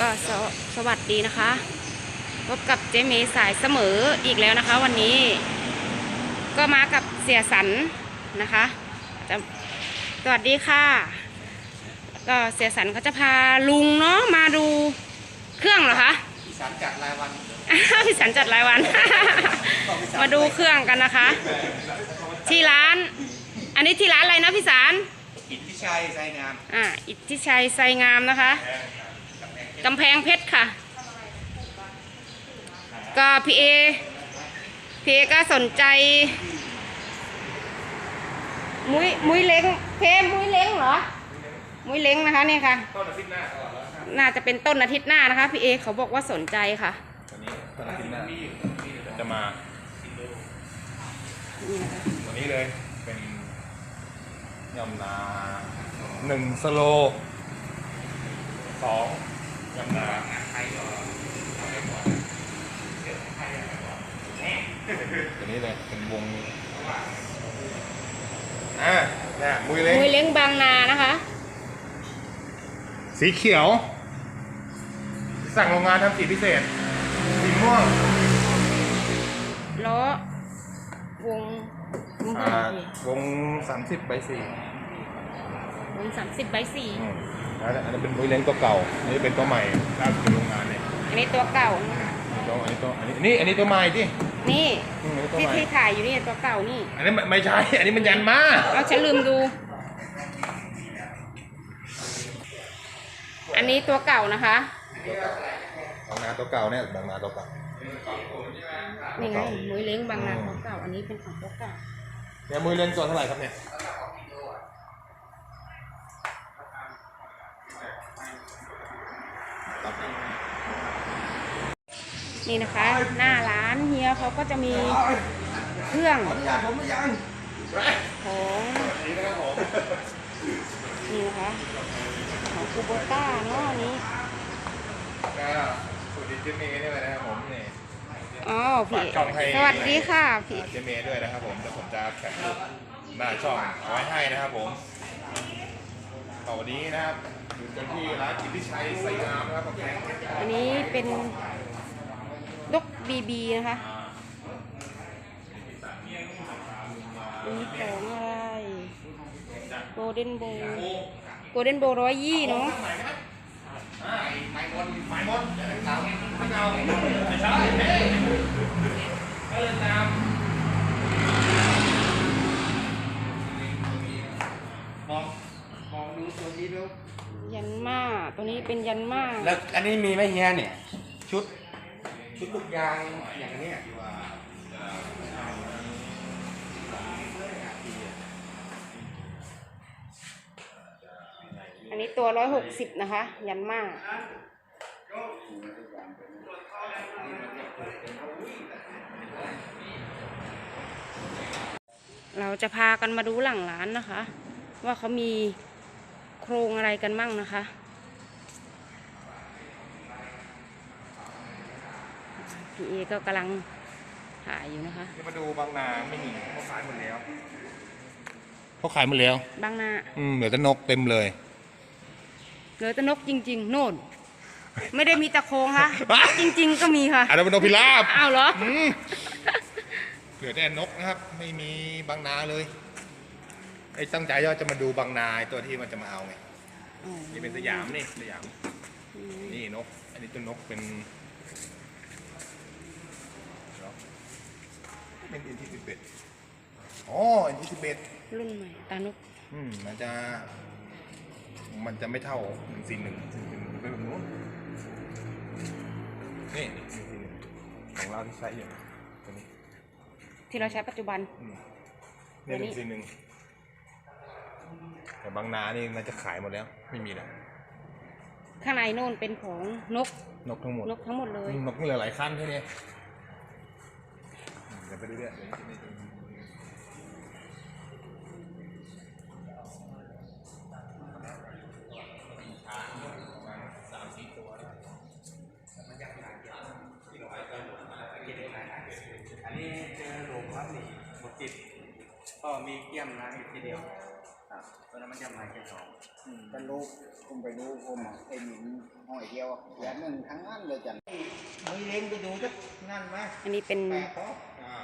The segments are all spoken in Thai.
ก็สวสวัสดีนะคะ พบกับเจเมย์สายเสมออีกแล้วนะคะ วันนี้ ก็มากับเสียสันนะคะจะสวัสดีค่ะ ก็เสียสันเขาจะพาลุงเนาะมาดูเครื่องเหรอคะอีสานจัดรายวันอ้าวพี่สันจัดรายวัน มาดูเครื่องกันนะคะ ที่ร้าน อันนี้ที่ร้านอะไรนะพี่สารอิทธิชัยใจงาม อ่า อิทธิชัยไซงามนะคะ กำแพงเพชรค่ะ ก็พี่เอพี่เอก็สนใจ มุ้ยมุ้ยเล้งเพมมุ้ยเล้งเหรอ มุ้ยเล้งนะคะเนี่ยค่ะ ต้นอาทิตย์หน้าก่อนแล้วครับน่าจะเป็นต้นอาทิตย์หน้านะคะพี่เอเขาบอกว่าสนใจค่ะวันนี้ต้นอาทิตย์หน้าจะมานี่นะคะวันนี้เลยเป็นยำนาหนึ่งสโลสองยำนา ตัวนี้เลยเป็นวงอ่าเนี่ยมือเล็กมุ้ยเล้งบางนานะคะ สีเขียว สั่งโรงงานทำสีพิเศษ สีม่วงล้อวงวงเท่าอ่าไหร่วงสามสิบใบสี่ วงสามสิบใบสี่อืมแล้วอันนั้นเป็นมือเล้งตัวเก่าอันนี้เป็นตัวใหม่ล่าสุดเป็นโรงงานเนี่ยอันนี้ตัวเก่านะคะอันนี้ตัวอันนี้ตัวอันนี้นี่อันนี้ตัวใหม่ที่นี่อืมอันนี้ตัวที่ใหม่ที่ถ่ายอยู่นี่ตัวเก่านี่ อันนี้ไม่ไม่ใช่ อันนี้มันยันมาเอาฉันลืมดู อันนี้ตัวเก่านะคะ บางนาตัวเก่าเนี่ยบางนาตัวเก่า นี่ไงมุ้ยเล้งบางนาตัวเก่า อันนี้เป็นของตัวเก่า เนี่ยมือเล้งตัวเท่าไหร่ครับเนี่ย นี่นะคะ หน้าร้านเฮียเขาก็จะมีเครื่องผมยังผมยังของนี่นะคะของคูโบต้าเนาะอันนี้ก็สุดดีเจเมย์ด้วยนะครับผมนี่อ๋อพี่ฝากช่องให้สวัสดีค่ะพี่เจเมย์ด้วยนะครับผมเดี๋ยวผมจะแคปรูปหน้าช่องเอาไว้ให้นะครับผมต่อวันนี้นะครับ อยู่กันที่ร้านกิติชัยสยามนะครับกำแพงอันนี้เป็นดกบีบีนะคะอันนี้ของอะไรโกลเด้นโบโกลเด้นโบร้อยยี่เนาะไม้มนไม้มอย่าได้ตามไม่เอาไม่ใช่เฮ้ยก็เลยตามมองมองดูตัวนี้ดู ยันมาตัว นี้เป็นยันมาแล้วอันนี้มีไหมเฮียเนี่ย ชุด ชุดลูกยางอย่างเนี้ยอันนี้ตัวร้อยหกสิบนะคะ ยันมาเราจะพากันมาดูหลังร้านนะคะ ว่าเขามีโครงอะไรกันมั่งนะคะ พี่เอก็กำลังถ่ายอยู่นะคะ นี่มาดูบางนาไม่มีเขาขายหมดแล้วเขาขายหมดแล้ว บางนาอืมเหลือแต่นกเต็มเลย เหลือแต่นกจริง ๆ โน่น ไม่ได้มีแตะโครงค่ะ จริง ๆ ก็มีค่ะอันนั้นเป็นนกพิราบอ้าวเหรอ อืมเหลือแต่นกนะครับ ไม่มีบางนาเลยไอ้ตั้งใจว่าจะมาดูบางนาไอ้ตัวที่มันจะมาเอาไงนี่เป็นสยามนี่สยาม นี่นก อันนี้ตัวนกเป็นเนาะ เป็นอินทิสิเบตอ๋ออินทิสิเบตรุ่นใหม่ตานกอืมมันจะ มันจะไม่เท่าหนึ่งสี่หนึ่งสี่หนึ่งเป็นแบบนู้นนี่หนึ่งสี่หนึ่งของเราที่ใช้อยู่ตัวนี้ที่เราใช้ปัจจุบันอืมนี่หนึ่งสี่หนึ่งแต่บางนานี่มันจะขายหมดแล้ว ไม่มีแล้วข้างในโน่นเป็นของนกนกทั้งหมดนกทั้งหมดเลย นกเหลือหลายขั้นแค่นี้อืม เดี๋ยวไปเรื่อยๆเดี๋ยวนี่สามสี่ตัวนะอันนี้เจอหลวงครับนี่หมดจิตก็มีเกี้ยมนะอีกทีเดียวครับตัวนั้นมันจะมาแค่สองกันลูกผมไปดูผมไอ้หมินห้อยเดียวอย่างหนึ่งทั้งนั้นเลยจันมือเล้งไปดูสักนั่นไหมอันนี้เป็น ขา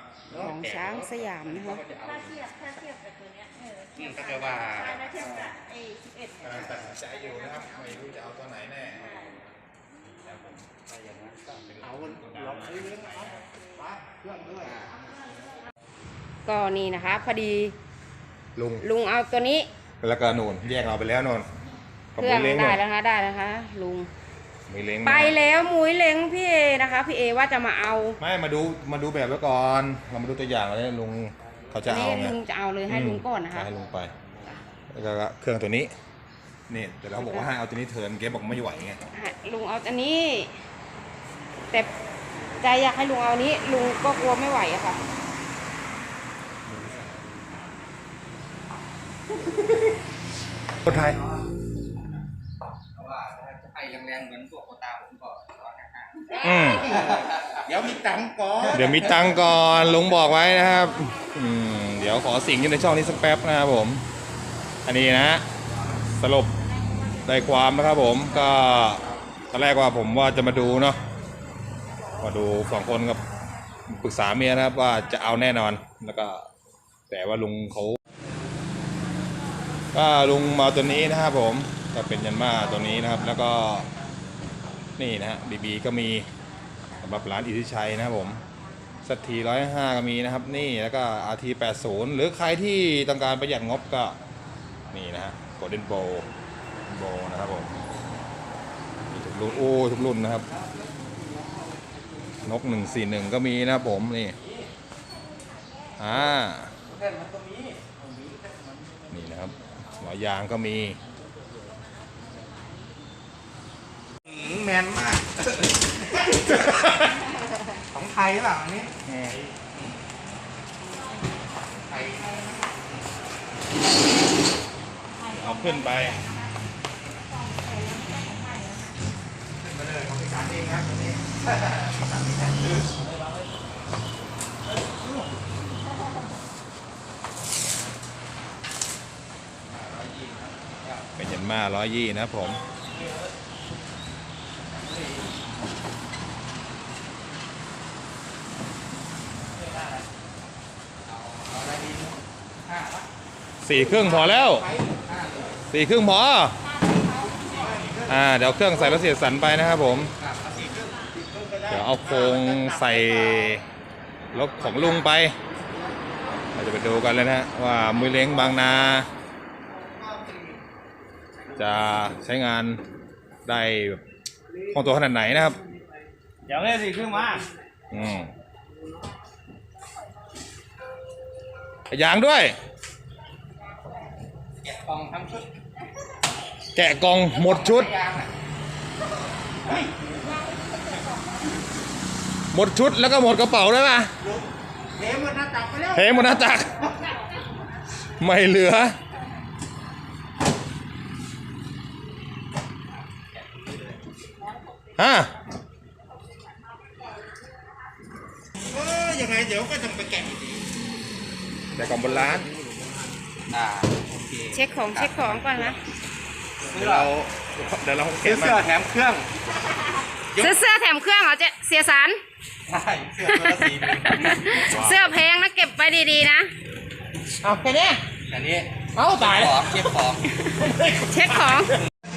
ของช้างสยามนะคะก็จะเอาถ้าเทียบถ้าเทียบกับตัวเนี้ยเอออืมก็จะว่าใช่ถ้าเทียบกับไอ้สิบเอ็ดกำลังตัดสินใจอยู่นะครับไม่รู้จะเอาตัวไหนแน่ถ้าอย่างนั้นก็เป็นเอาลองซื้อเลี้ยงเอาไปเครื่องด้วยก็นี่นะคะ พอดี ลุงลุงเอาตัวนี้ แล้วก็นูนแยกเราไปแล้วนนกับเครื่องมือเล้งได้นู่นแล้วนะคะได้แล้วนะคะลุง มือเล้งไปแล้วมุ้ยเล้งพี่เอนะคะพี่เอว่าจะมาเอาไม่มาดูมาดูแบบไว้ก่อน เรามาดูตัวอย่างเลยลุงเขาจะอันเอานี้ไงลุงจะเอาเลยให้ลุงก่อนนะคะ ให้ลุงไปแล้วก็เครื่องตัวนี้นี่แต่เราบอกว่าให้เอาตัวนี้เทิร์นเกมบอกไม่ไหวไงให้ลุงเอาอันนี้ แต่ใจอยากให้ลุงเอานี้ ลุงก็กลัวไม่ไหวอะค่ะ คนไทย งๆเหมือนพวกโคตาผมก็ร้อนห้าอืมเดี๋ยวมีตังค์ก่อนเดี๋ยวมีตังค์ก่อนลุงบอกไว้นะครับอืมเดี๋ยวขอสิงอยู่ในช่องนี้สักแป๊บนะครับผม อันนี้นะสรุปได้ความนะครับผมก็ตอนแรกว่าผมว่าจะมาดูเนาะมาดูสองคนกับปรึกษาเมียนะครับว่าจะเอาแน่นอนแล้วก็ แต่ว่าลุงเขาก็ลุงมาตัวนี้นะครับผมก็เป็นยันมาตัวนี้นะครับ แล้วก็ นี่นะฮะบีบีก็มีสำหรับร้านอิทธิชัยนะครับผมสตีร้อยห้าก็มีนะครับ นี่แล้วก็ RT 80หรือใครที่ต้องการประหยัดงบก็ นี่นะฮะ Golden Bow Bow นะครับผมมีทุกรุ่นโอ้ทุกรุ่นนะครับ นกหนึ่งสี่หนึ่งก็มีนะครับผมนี่อ่านี่นะครับหัวยางก็มี แมนมาก ของไทยหรือเปล่าอันนี้ไทยเอาขึ้นไปขึ้นมาเลยของพิการเองครับอันนี้เป็นยันมาร้อยยี่นะครับผม เอาอะไรดีห้าปะ สี่เครื่องพอแล้วไปห้าเลยสี่เครื่องพออ่าเดี๋ยวเครื่องใส่รถเสียสันไปนะครับผมอะเอาสี่เครื่องสี่เครื่องก็ได้เดี๋ยวเอาโครงใส่รถของลุงไปเราจะไปดูกันเลยนะฮะว่ามือเล้งบางนา จะใช้งานได้แบบคล่องตัวขนาดไหนนะครับ เดี๋ยวเลยสี่เครื่องมาอืมยางด้วย เก็บกล่องทั้งชุดแกะกล่องหมดชุด ยางอะหมดชุดแล้วก็หมดกระเป๋าด้วยป่ะเทหมดหน้าตักไปแล้ว เทหมดหน้าตัก ไม่เหลือ ฮะ เออยังไงเดี๋ยวก็ต้องไปแกะแต่กล่องบนร้านอ่าโอ เคเช็คของเช็คของก่อนนะเดี๋ยวเราเดี๋ยวเราซื้เก็อบมาเสื้อแถมเครื่องซื้อเสื้อแถมเครื่องเหรอเจ๊เสียสาร ใช่เสื้อตัวละสี่หมื่นเสื้อแพงนะเก็บไปดีๆนะ เอาแค่นี้อันนี้เอาตายของเก็บของเช็คของ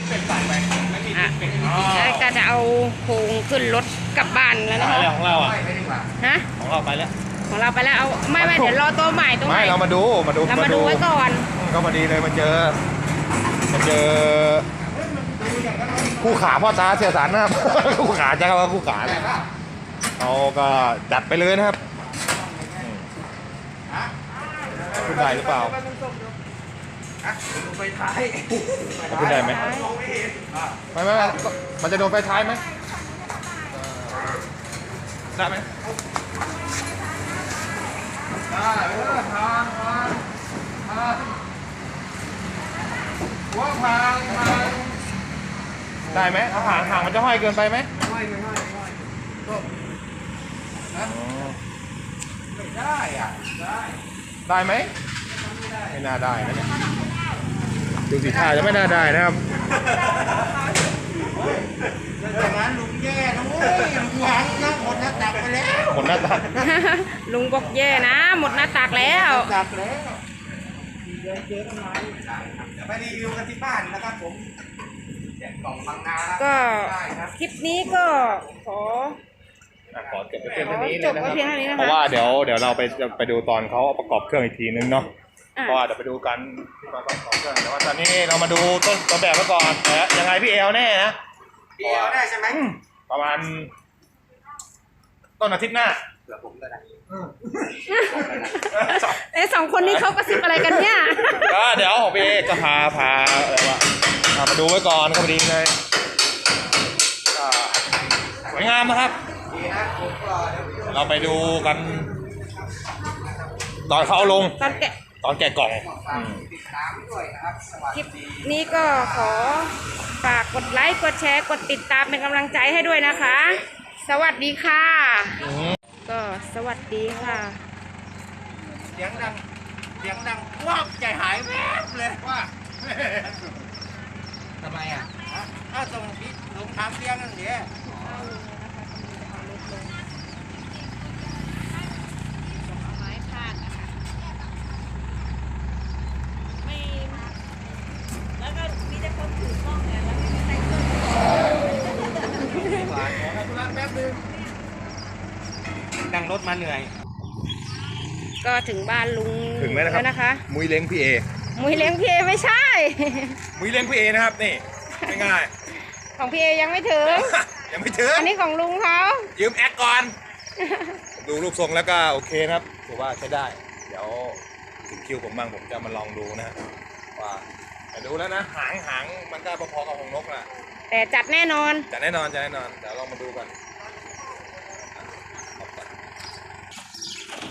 เป็นฝ่ายไปไม่มีอะเป็นแล้วก็จะเอาโครงขึ้นรถกลับบ้านแล้วนะคะของเราอะ ไม่ไปดีกว่าฮะของเราไปแล้ว ของเราไปแล้วเอาไม่ไม่เดี๋ยวรอตัวใหม่ตัวใหไม่ม่เรามาดูมาดูเรามาดูไว้ก่อน ก็พอดีเลยมาเจอมาเจอคู่ขาพ่อตาเสียสารนะครับ คู่ขาจะว่าคู่ขานะเอาก็จัดไปเลยนะครับอืมขึ้นได้หรือเปล่าไฟท้ายขึ้นได้ไหมไม่ไม่มันจะโดนไฟท้ายไหมได้ไหมได้ทางทางทาง หัวทางทางได้ไหมเอาห่างห่างมันจะห้อยเกินไปไหมไม่ไม่ไม่ไม่ก็นะอ๋อไม่ได้อะได้ได้ไหมไม่น่าได้นะเนี่ยดูสีท่าจะไม่น่าได้นะครับอย่างนั้นลุงแย่นะเว้ยลุงหวังนะหมดหน้าตักไปแล้วหมดหน้าตาลุงบอกแย่นะ หมดหน้าตักแล้วตักแล้วเดินเจอต้นไม้จะไปรีวิวกันที่บ้านนะครับผมแจกกล่องบางนาก็ ได้ครับคลิปนี้ก็ขอ ขอจบไปเพียงเท่านี้จบไว้เพียงเท่านี้นะคะ เพราะว่าเดี๋ยวเดี๋ยวเราไปจะไปดูตอนเขาประกอบเครื่องอีกทีนึงเนาะอะเพราะว่าเดี๋ยวไปดูกันที่ตอนประกอบเครื่องแต่ว่าตอนนี้เรามาดูต้นต้นแบบไว้ก่อนแต่ยังไงพี่เอลแน่นะเดียวได้ใช่ไหมประมาณต้นอาทิตย์หน้า ผื่อผมก็ได้เอ๊ะสองคนนี้เขากระซิบอะไรกันเนี่ยก็เดี๋ยวของพี่เอกก็พาพาอะไรวะพามาดูไว้ก่อนก็พอดีเลยก็สวยงามนะครับดีนะผมก็เดี๋ยวเราไปดูกัน ตอนเขาเอาลง ตอนแกะตอนแกะกล่องฝากติดตามด้วยนะครับสวัสคลิปดีนี้ก็ขอฝากกดไลค์ กดแชร์ กดติดตามเป็นกำลังใจให้ด้วยนะคะ สวัสดีค่ะ ก็สวัสดีค่ะ เสียงดัง เสียงดังว้าวใจหายแวบเลยว่าทำไมอะอ้าวตรงนี้ลงทางเสียงนั่นเดียแล้วก็มีแต่คนถือกล้องเนี่ยแล้วไม่มีใครช่วย นั่งรถมา เหนื่อย ก็ถึงบ้านลุงถึงแล้วนะครับนะคะมุ้ยเล้งพี่เอ มุยเลี้ยงพี่เอไม่ใช่ มุ้ยเล้งพี่เอนะครับนี่ง่ายของพี่เอยังไม่ถึง ๆ ยังไม่ถึงอันนี้ของลุงเขายืมแอคก่อน ดูรูปทรงแล้วก็โอเคนะครับถือว่าใช้ได้ เดี๋ยวถึงคิวผมบ้างผมจะมาลองดูนะว่าแต่ดูแล้วนะ หางหางมันก็พอๆกับของนกแหละแต่จัดแน่นอน จะแน่นอนจะแน่นอนเดี๋ยวลองมาดูกัน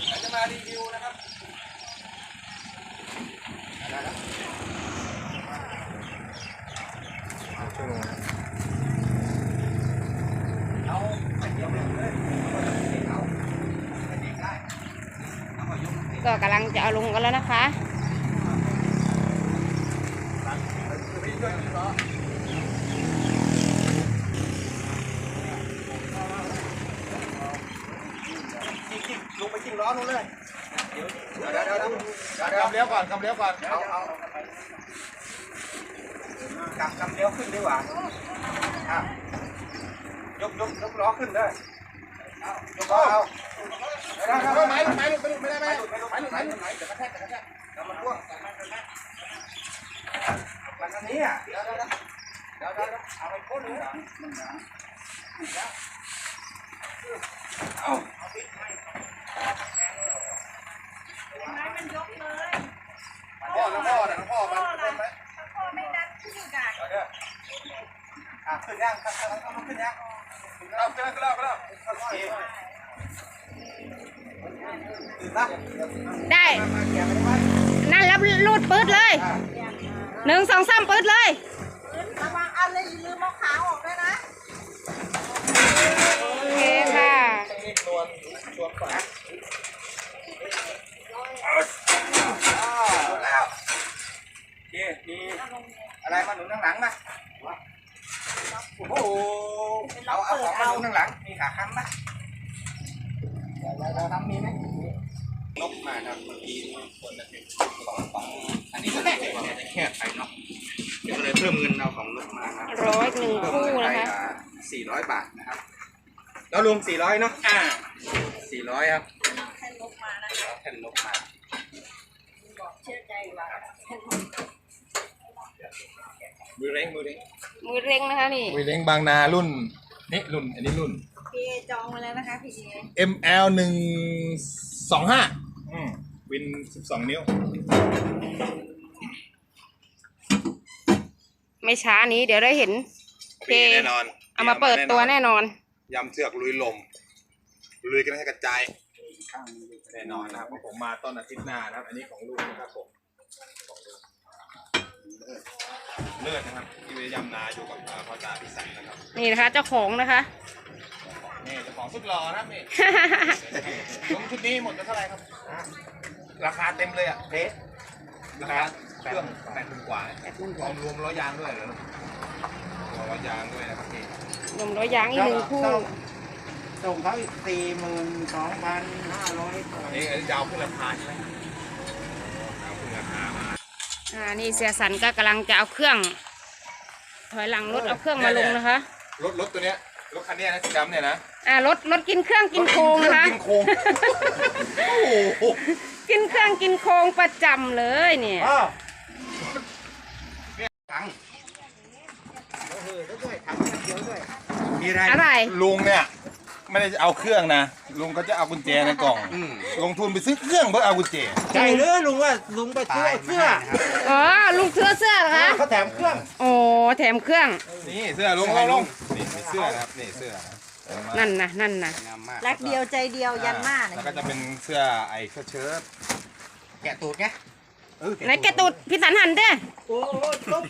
เดี๋ยวจะ มารีวิวนะครับเอาไปเดียวเลยเอาไปเด็กได้เอามายกก็กำลังจะเอาลงกันแล้วนะคะจริ ลงไปจริงล้อนู้นเลยเดี๋ยวเดี๋ยวเดี๋ยวเดี๋ยวเดี๋ยวกำเลี้ยวก่อนกำเลี้ยวก่อนเอาเอากลับกำเลี้ยวขึ้นดีกว่าอะยกยกยกล้อขึ้นเลยเอายกล้อเอาไม้ไม้ไม้ลุกไม่ลุกไม่ได้ไหมไม้หลุดไม้หลุดไม้หลุดไม้เดี๋ยวกระแทกเดี๋ยวกระแทกเดี๋ยวมันร่วงมันอันนี้อะเดี๋ยวเดี๋ยวเดี๋ยวเดี๋ยวเดี๋ยวเอาไปพ่นเลยเอาเอาปิดไม้ ไม้มันยกเลยพ่อแล้วพ่อนะพ่อมันพ่อละพ่อไม่ดันขึ้นกากเดี๋ยวเดี๋ยวอะขึ้นยังขึ้นยังขึ้นยังเอาไปแล้วไปแล้วไปแล้วตื่นนะได้มาเกี่ยวไปไหมนั่นแล้วรูดปืดเลยหนึ่งสองสามปืดเลยระวังเอาเลยอย่าลืมเอาขาออกด้วยนะ โอเคค่ะ นวลชวนฝัน อ้าวหมดแล้วโอเคมี อะไรมาหนุนข้างหลังนะโอ้โหเอาเอาของมาหนุนข้างหลัง มีขาค้ำไหมเราทำมีไหมนกมาครับเมื่อกี้คนละเป็นของของอันนี้ก็แค่แค่ไปเนาะเดี๋ยวเลยเพิ่มเงินเอาของนกมาครับร้อยหนึ่งคู่นะคะสี่ร้อยบาทนะครับแล้วรวมสี่ร้อยเนาะอ่าสี่ร้อยครับแค่ลกมานะแผ่นนกมาบอกเชื่อใจว่า มือเล้งมือเล้งมือเร่งนะคะนี่ มือเล้งบางนารุ่นนี่รุ่นอันนี้รุ่น พี่เอจองมาแล้วนะคะพี่เอ ML หนึ่งสองห้าวินสิบสองนิ้ว ไม่ช้านี้เดี๋ยวได้เห็นปีแน่นอนเอามาเปิดตัวแน่นอน ยำเชือกลุยลม ลุยกันให้กระจาย แน่นอนนะครับเพราะผมมาต้นอาทิตย์หน้านะครับ อันนี้ของลุงนะครับผมของลุง เลิศนะครับที่ไปยำนาอยู่กับเอ่อพ่อตาพิสันนะครับนี่นะคะ เจ้าของนะคะ นี่เจ้าของสุดหล่อนะครับนี่ลงชุดนี้หมดไปเท่าไหร่ครับราคาเต็มเลยอะเพชรราคาเครื่องแปดหมื่นกว่าแปดหมื่นกรว่าวมรวมล้อยางด้วยเหรอรวมล้อยางด้วยนะครับนี่รวมร้อยยางอีกหนึ่งคู่ส่งเขาอีกสี่หมื่นสองพันห้าร้อย อันนี้อันนี้จะเอาขึ้นราคาใช่ไหมเอาขึ้นราคามา อ่านี่เสียสันก็กำลังจะเอาเครื่อง ถอยหลังรถเอาเครื่องมาลงนะคะ รถรถตัวเนี้ยรถคันเนี้ยนะสีดำเนี่ยนะอ่ารถรถกินเครื่องกินโครงนะคะ กินโค้งโอ้โหกินเครื่องกินโครงประจำเลยเนี่ยถังเออแล้วด้วยทำเดียวด้วยมีอะไรอะไร ลุงเนี่ย ไม่ได้จะเอาเครื่องนะ ลุงก็จะเอากุญแจในกล่องอืมลงทุนไปซื้อเครื่องเพื่อเอากุญแจใช่หรือลุงว่าลุงไปซื้อเสื้ออ๋อลุงเสื้อเสื้อเหรอคะเขาแถมเครื่องโอ้แถมเครื่องนี่เสื้อลุงลงลงนี่มีเสื้อนะครับนี่เสื้อเห็ไหมนั่นนะนั่นนะงามมากรักเดียวใจเดียวยันมาเนี่แล้วยก็จะเป็นเสื้อไอ้เสื้อเชิ้ตแกะตูดไงเออ ไหนแกะตูดพี่สันหันเด้โอ้ยตุ๊บ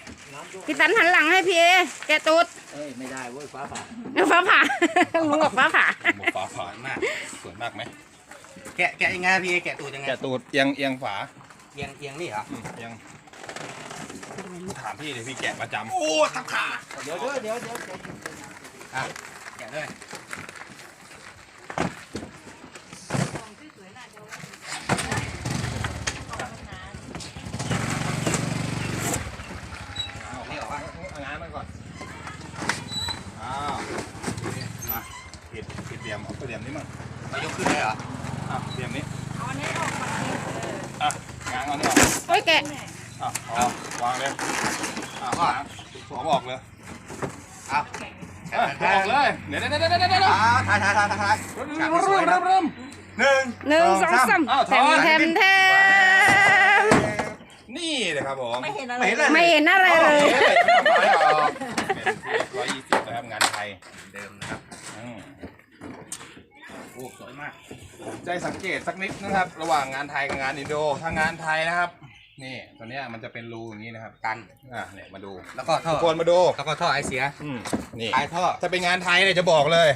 พี่สันหันหลังให้พี่เอแกะตูดเอ้ยไม่ได้เว้ยฟ้าผ่าฟ้าผ่าลุงบอกฟ้าผ่าหมวกฝาฝาสวยมากสวยมากไหมแกะแกะยังไงพี่แกะตูดยังไงแกะตูดเอียงเอียงฝาเอียงเอียงนี่เหรออืมเอียงถามพี่เลยพี่แกะประจำโอ้ทับขาเดี๋ยวเดี๋ยวเดี๋ยวเดี๋ยวอะแกะด้วยนี่เหรอวะ เอางานมาก่อนอ้าวมาผิดผิดเหลี่ยมเอาเหลี่ยมนี้มั่ง เอายกขึ้นได้เหรอ อะเหลี่ยมนี้อะงานเอาเนี่ย โอ้ยแกะ อะเอาวางเลยอะวางสวมออกเลย เอา อะออกเลยเดี๋ยวเดี๋ยวเดี๋ยวเดี๋ยวเดี๋ยว อ่าถ่ายถ่ายถ่ายถ่าย เริ่มเริ่มเริ่มเริ่มเริ่ม หนึ่ง หนึ่งสองสาม อ้าวถ แถ อ ม ย แถมแถม นี่เลย ครับผมไม่เห็นอะไรไม่เห็นเลยไม่เห็นอะไรเลย ร้อยยี่สิบนะครับงานไทยเดิมนะครับอืมโอ้สวยมากใจสังเกตสักนิดนะครับ ระหว่างงานไทยกับงานอินโด ถ้างานไทยนะครับ นี่ตัวเนี้ยมันจะเป็นรูอย่างนี้นะครับกันอะเนี่ยมาดูแล้วก็ท่อทุกคนมาดูแล้วก็ท่อไอเสียอืมนี่ ท้ายท่อถ้าเป็นงานไทยเนี่ยจะบอกเลย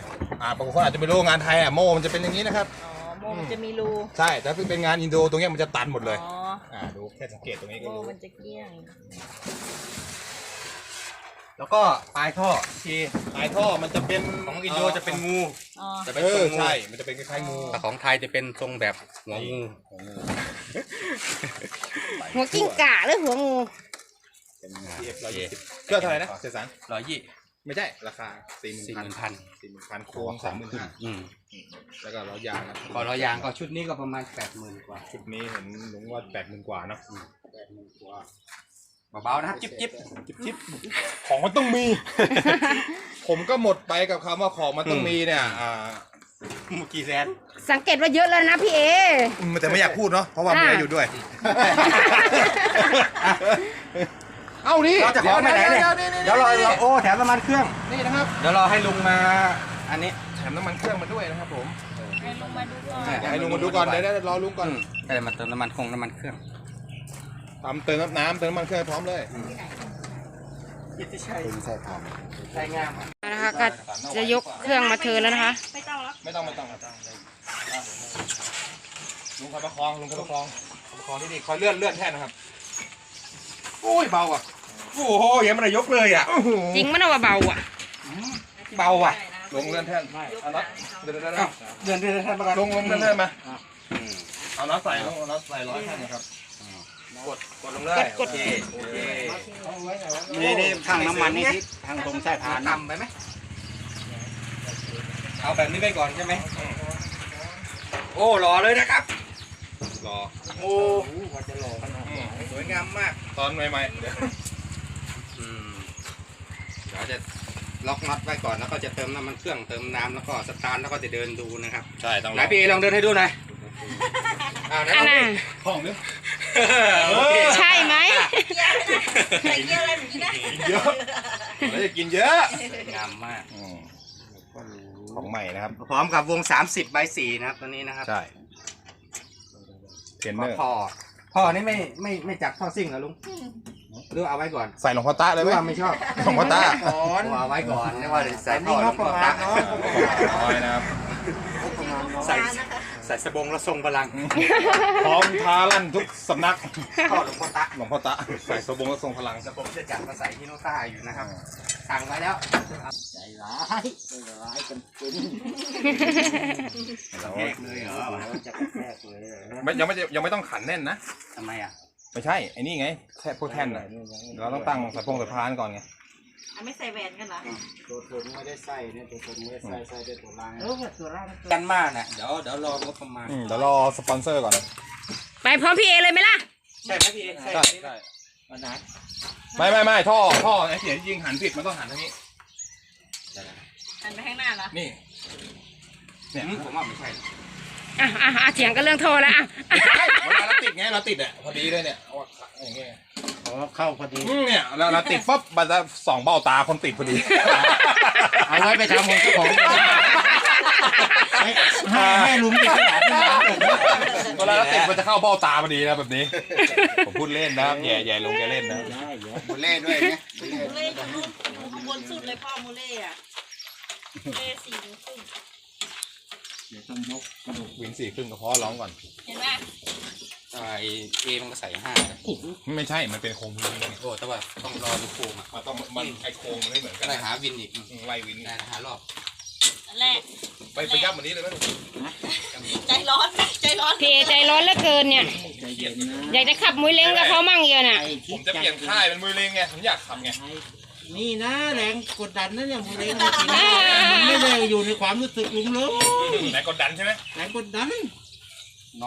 อ่าบางคนอาจจะไม่รู้งานไทยอะโมมันจะเป็นอย่างนี้นะครับ อ๋อโมมันจะมีรู ใช่แต่ถ้าเป็นงานอินโดตรงเนี้ยมันจะตันหมดเลย อ๋อ อ่าดูแค่สังเกตตรงนี้โมก็รู้มันจะเกลี้ยง แล้วก็ปลายท่อทีปลายท่อมันจะเป็นของอินโดจะเป็นงูอ๋อ จะเป็นเอทรองงูใช่ มันจะเป็นคล้ายๆงูแต่ของไทยจะเป็นทรงแบบหัวงูหัวกิ้งก่าหรือหัวงูเป็นทีเอฟร้อยยี่สิบเครื่องเท่าไหร่นะเจสันร้อยยี่ ไม่ใช่ราคาสี่หมื่นสี่หพันมื่นพันสี่หมื่นพันโค้งสามหมื่นห้าอืมแล้วก็ล้อยางนะพอเรายางก็ชุดนี้ก็ประมาณแปดหมื่นกว่าชุดนี้เห็นลุงว่าแปดหมื่นกว่าเนอะแปดหมื่นกว่าเบาๆนะครับ จิ๊บจิ๊บจิบจิบของมันต้องมี ผมก็หมดไปกับคำว่าของมันต้องมีเนี่ยอ่ากี่แสนสังเกตว่าเยอะแล้วนะพี่เอ แต่ไม่อยากพูดเนาะเพราะว่าเมียอ่าอยู่ด้วย เอานี่เราจะขอไปไหนเนี่ยเดี๋ยวรอเราโอ้แถมน้ำมันเครื่องนี่นะครับ เดี๋ยวรอให้ลุงมา อันนี้แถมน้ำมันเครื่องมาด้วยนะครับผมให้ลงมาดูก่อนให้ลุงมาดูก่อนเดี๋ยวเดี๋ยวรอลุงก่อนอืมก็เลยมาเติมน้ำมันคงน้ำมันเครื่องทำเติมน้ำเติมน้ำมันเครื่องให้พร้อมเลยยิติชัยเป็นใส่ทองใช้งามนะคะก็จะยกเครื่องมาเทิร์นแล้วนะคะไม่ต้องแล้วไม่ต้องไม่ต้องไม่ต้องอะลุงคอยประคองลุงคอยประคองประคองที่นี่คอยเลื่อนเลื่อนแท่นนะครับ โอ้ยเบาอะ โอ้โหยังไม่ได้ยกเลยอะจริงมันเอาว่าเบาอะเบาอะ ลงเลื่อนแท่นเอาน็อตเดี๋ยวเดี๋ยวเดี๋ยวอ้าวเดือนเดือนท่านประกันลงลงเลื่อนแท่นมาอืมเอาน็อตใส่ลงเอาน็อตใส่ร้อยแท่นนะครับ กดกดลงเลยกดโอเคโอเคนี่นี่ทางน้ำมันนี่ที่ทางตรงใต้ฐานต่ำไปไหมเอาแบบนี้ไปก่อนใช่ไหมโอ้รอเลยนะครับรอโอ้ว่าจะหลอ งามมาก ตอนใหม่ๆเดี๋ยวอืมเดี๋ยวจะล็อกน็อตไว้ก่อนแล้วก็จะเติมน้ำมันเครื่องเติมน้ำแล้วก็สตาร์ทแล้วก็จะเดินดูนะครับใช่ต้องไหนพี่เอลองเดินให้ดูหน่อยอ่าไหนอันลองน่ะ ดิห้องนึงโอเคใช่ไหมใส่เกียร์อะไรเหมือนกันนะกินเยอะเราจะกินเยอะสวยงามมากของใหม่นะครับ พร้อมกับวง 30ใบสีนะครับตัวนี้นะครับใช่เทรนเนอร์พ่อ พ่อนี่ไม่ไม่ไม่จับท่อซิ่งเหรอลุงหรือเอาไว้ก่อนใส่หลวงพ่อตาหเลรืยอไหมว่าไม่ชอบหลวงพ่อตาก่อนเอาไว้ก่อนไม่ว่าจะใส่ท่อหลวงพ่อตาน้อยนะครับใส่ใส่สบงแล้วทรงพลังพร้อมท้าลั่นทุกสำนักพ่อหลวงพ่อตะหลวงพ่อตะใส่สบงและทรงพลัง สบงจะจัดมาใส่ที่โนต้าอยู่นะครับ สั่งไว้แล้ว ใจร้ายใจร้ายกันจริงแยกเลยเหรอจะกระแทกเลยไม่ยังไม่ยังไม่ต้องขันแน่นนะ ทำไมอะไม่ใช่ไอ้นี่ไงแค่พวกแท่นน่ะเราต้องตั้งสะพงสะพานก่อนไงอะไม่ใส่แหวนกันเหรอตัวทนไม่ได้ใส่เนี่ยตัวทนไม่ได้ใส่ใส่แต่ตัวล่างเออตัวร่างกันมากนะเดี๋ยวเดี๋ยวรองบประมาณ อืมเดี๋ยวรอสปอนเซอร์ก่อนไปพร้อมพี่เอเลยไหมล่ะ ใช่ไหมพี่ใช่ใช่ใช่ใช่วันไหน ไม่ไม่ไม่ท่อท่อไอ้เสียที่ยิงหันผิดมันต้องหันทางนี้ หันไปข้างหน้าเหรอนี่ เนี่ยอืมผมว่าไม่ใช่อะอะอะเถียงกันเรื่องโทรแล้วอะไม่ใช่เวลาเราติดไงเราติดอะพอดีเลยเนี่ยเอาอย่างเงี้ยอ๋อเข้าพอดี อืมเนี่ยเราเราติดปั๊บมันจะส่องเบ้าตาคนติดพอดี เอาไว้ไปทำของเจ้าของ ให้ให้ลุงติดขนาดนี้เวลาเราติดมันจะเข้าเบ้าตาพอดีนะแบบนี้ ผมพูดเล่นนะครับแย่แย่ลงแกเล่นนะ ได้เดี๋ยวบุเล่ด้วยเนี่ยบุเล่มูเล่อยู่นู่นอยู่ข้างบนสุดเลยพ่อมูเล่อะมูเล่สี่นิ้วครึ่งเดี๋ยวต้องยกกระดูกวินสี่ครึ่งก็พอร้องก่อนเห็นไหมใช่เอมันก็ใส่ห้าไม่ใช่ มันเป็นโครงวินไงโอ้แต่ว่าต้องรอดูโครงอะมันต้องมันไอโครงมันไม่เหมือนกันได้หาวินอีกอืมไล่วินได้หารอบ อันแรกไปไปยับวันนี้เลยไหมใจร้อนนะใจร้อนพี่เอใจร้อนเหลือเกินเนี่ย ใจเย็นนะอยากจะขับมุ้ยเล้งกับเขามั่งเยอะน่ะไอ้ผที่มจะเปลี่ยนค่ายเป็นมือเลงไงผมอยากขับไงนี่นะแรงกดดันนะเนี่ยบุเล่จริงๆมันไม่ได้อยู่ในความรู้สึกลุงเลยไหนกดดันใช่ไหมแรงกดดัน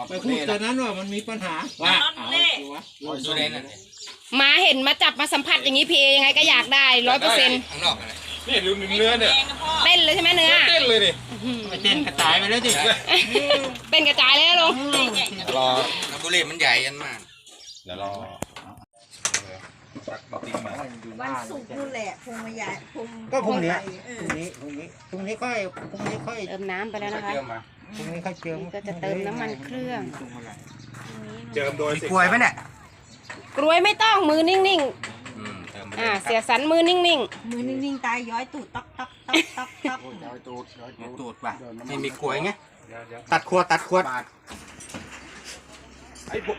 ไปพูดตอนนั้นว่ามันมีปัญหาว่าดูเล่นนั่นหมาเห็นมาจับมาสัมผัสอย่างนี้พี่เอยังไงก็อยากได้ร้อยเปอร์เซ็นต์ข้างนอกอะไร นี่ดูเนื้อเนี่ยแดงนะพ่อเต้นเลยใช่ไหมเนื้อ เต้นเลยดิไปเต้นกระต่ายไปแล้วดิเต้นกระจายเลยนะลุงใหญ่ๆรอแล้วบุเล่มันใหญ่ยันมาก เดี๋ยวรอตักมาตีมาวันศุกร์นู่นแหละพวงมาลัยพวงก็พรุ่งนี้เอพอรุ่งนี้พรุ่งนี้พรุ่งนี้ค่อยพรุ่งนี้ค่อยเติมน้ำไปแล้วนะคะเชื่อมาพรุ่งนี้ค่อยเจิมนี่ก็จะเติมน้ำมันเครื่องเจิมโดยกล้วยไหมเนี่ยกรวยไม่ต้องมือนิ่งอืมเติมๆ อ่าเสียสันมือนิ่งมือนิ่งๆตายย้อยตูดต๊อกต๊อกต๊อกต๊อกต๊อกดอยตูดดอยเดี๋ยวตูดตูดป่ะไม่มีกล้วยไงตัดขวดตัดขวดไอ้พวก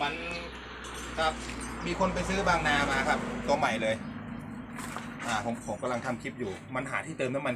มันครับมีคนไปซื้อบางนามาครับ ตัวใหม่เลย อ่าผมผมกำลังทำคลิปอยู่ มันหาที่เติมน้ำมัน